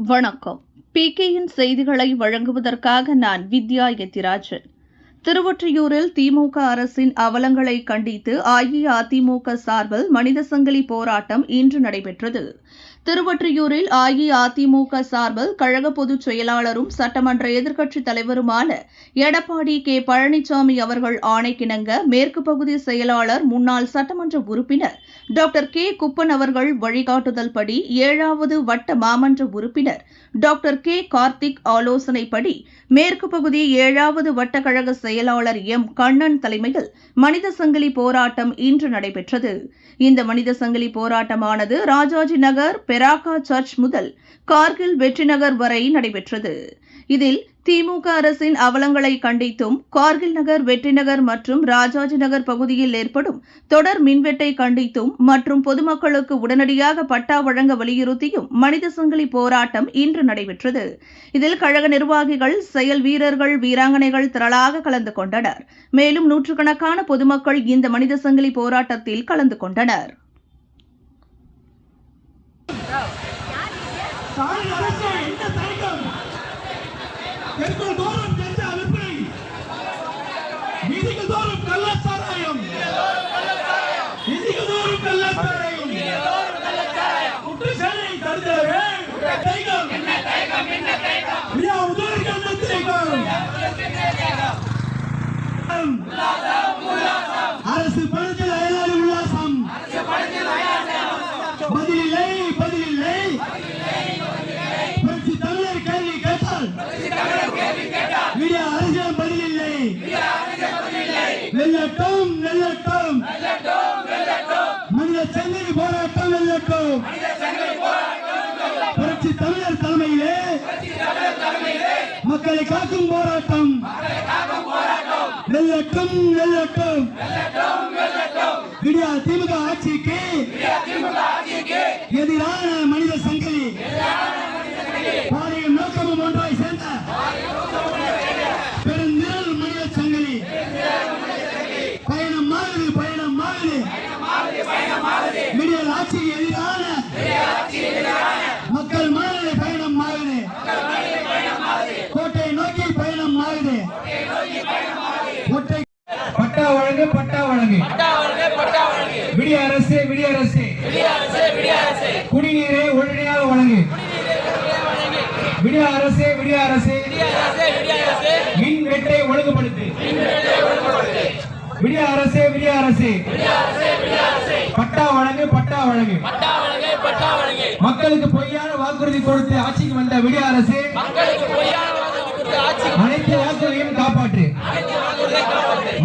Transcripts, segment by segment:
வணக்கம். பிகேயின் செய்திகளை வழங்குவதற்காக நான் வித்யா எத்திராஜன். திருவொற்றியூரில் திமுக அரசின் அவலங்களை கண்டித்து அஇஅதிமுக சார்பில் மனித சங்கிலி போராட்டம் இன்று நடைபெற்றது. திருவொற்றியூரில் அஇஅதிமுக சார்பில் கழக பொதுச் செயலாளரும் சட்டமன்ற எதிர்க்கட்சித் தலைவருமான எடப்பாடி கே. பழனிசாமி அவர்கள் ஆணைக்கிணங்க மேற்கு பகுதி செயலாளர் முன்னாள் சட்டமன்ற உறுப்பினர் டாக்டர் கே. குப்பன் அவர்கள் வழிகாட்டுதல்படி ஏழாவது வட்ட மாமன்ற உறுப்பினர் டாக்டர் கே. கார்த்திக் ஆலோசனைப்படி மேற்கு பகுதி ஏழாவது வட்டக்கழக செயலாளர் எம். கண்ணன் தலைமையில் மனித சங்கிலி போராட்டம் இன்று நடைபெற்றது. இந்த மனித சங்கிலி போராட்டமானது ராஜாஜி நகர் பெராக்கா சர்ச் முதல் கார்கில் வெற்றி நகர் வரை நடைபெற்றது. இதில் திமுக அரசின் அவலங்களை கண்டித்தும் கார்கில் நகர் வெற்றி நகர் மற்றும் ராஜாஜி நகர் பகுதியில் ஏற்படும் தொடர் மின்வெட்டை கண்டித்தும் மற்றும் பொதுமக்களுக்கு உடனடியாக பட்டா வழங்க வலியுறுத்தியும் மனித சங்கிலி போராட்டம் இன்று நடைபெற்றது. இதில் கழக நிர்வாகிகள் செயல் வீரர்கள் வீராங்கனைகள் திரளாக கலந்து கொண்டனர். மேலும் நூற்றுக்கணக்கான பொதுமக்கள் இந்த மனித சங்கிலி போராட்டத்தில் கலந்து கொண்டனர். சாலை அரசே என்ன தயக்கம் தெருக்கள் தோறும் கெஞ்ச விற்பனை வீதிகள் தோறும் கள்ளச்சாராயம் வீதிகள் தோறும் கள்ளச்சாராயம் குற்ற சேனை தடுத்தவே தயக்கம் ஐயா உதவிக்கு என்ன தயக்கம் அரசு மக்களை காக்கும் போராட்டம். வெள்ளட்டும் வெள்ளட்டும் மீடியா திமுக ஆட்சி வழங்கு பட்டா வழங்கு. விடிய அரசு விடிய அரசு. குடிநீரை உடனடியாக வழங்கு. விடிய அரசு விடிய அரசு. மின் வெட்டை ஒழுங்குபடுத்து. விடிய அரசு விடிய அரசு. பட்டா வழங்கு பட்டா வழங்கு. மக்களுக்கு பொய்யான வாக்குறுதி கொடுத்து ஆட்சிக்கு வந்த விடிய அரசு. அனைத்து வாக்குறுதியும் காப்பாற்று.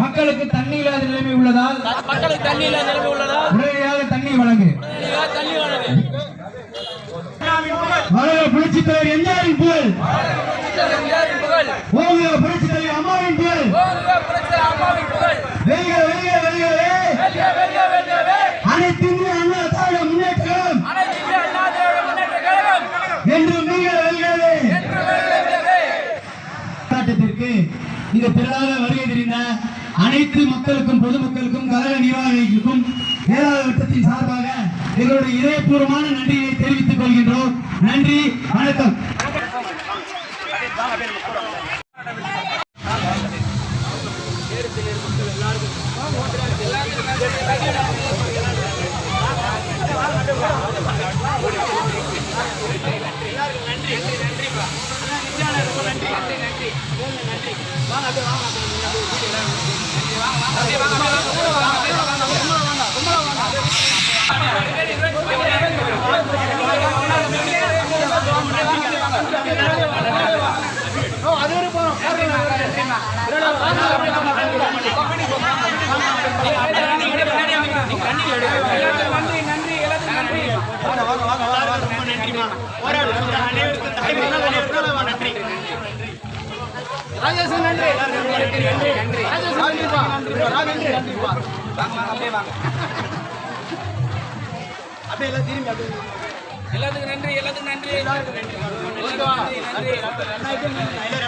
மக்களுக்கு தண்ணி இல்லாத நிலைமை உள்ளதால் மக்களுக்கு தண்ணி இல்லாத நிலைமை உள்ளதா உடனடியாக தண்ணி வழங்கு. வளர புரட்சித் தலைவர் எம்ஜிஆரின் புகழ். ஓங்குக புரட்சித் தலைவர் அம்மாவின் புகழ். வெல்க வெல்க வெல்கவே அனைத்து இந்திய அண்ணா திராவிட முன்னேற்ற கழகம். அனைத்து இந்திய அண்ணா திராவிட முன்னேற்ற கழகம். என்றும் நீங்கள் இந்த திரளாக வருகை தெரிந்த அனைத்து மக்களுக்கும் பொதுமக்களுக்கும் கழக நிர்வாகிகளுக்கும் ஏழாவது வட்டத்தின் சார்பாக எங்களுடைய இதயபூர்வமான நன்றியை தெரிவித்துக் கொள்கின்றோம். நன்றி வணக்கம். எல்லாத்துக்கும் நன்றி எல்லாத்துக்கும் நன்றி. எல்லாத்துக்கும் நன்றி நன்றி.